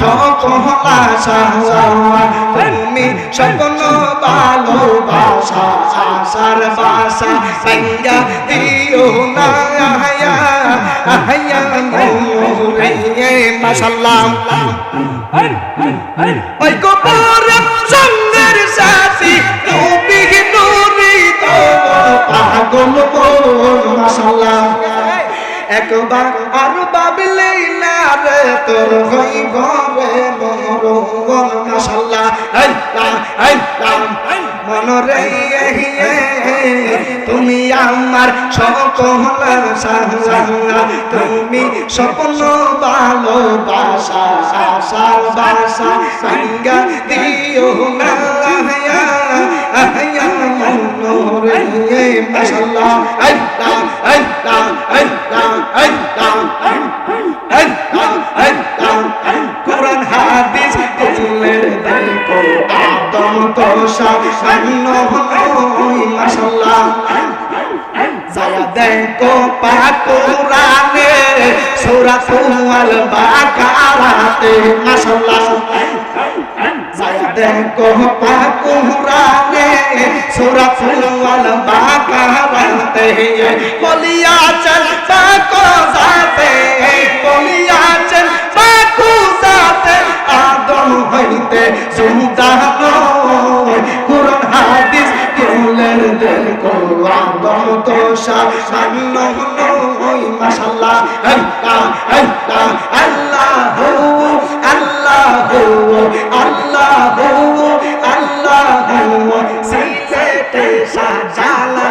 সকলা সাসার তুমি সকল ভালোবাসা সাসার বাসা সঞ্জা দিও না আয়া আয়া মরে মাশাল্লাহ। ওই গোপরে একবার আর বাবলে না রে তোর রে মনোরঙ্গন মাসাল্লাহ মনরে তুমি আমার সকল সাহা তুমি স্বপ্ন ভালোবাসা আশার বাসা সঙ্গা দিও না কোরআন, হাদিস তুলে দেখো আদম তো সামান্য মাশাআল্লাহ। যারা দেখো পাক কোরআনে সূরা আল বাকারাতে, মাশাআল্লাহ। যারা দেখো পাক কোরআনে সূরা আল বাকারাতে, বলিয়া চল পাক মাসাল্লাহ আল্লাহ আল্লাহ আল্লাহ আল্লাহ। সাজালা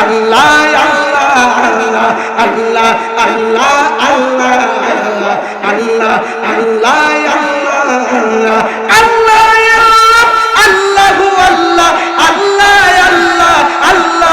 আল্লাহ আল্লাহ আল্লাহ আল্লাহ আল্লাহ আল্লাহ আল্লাহ আল্লাহ আল্লাহ আল্লাহ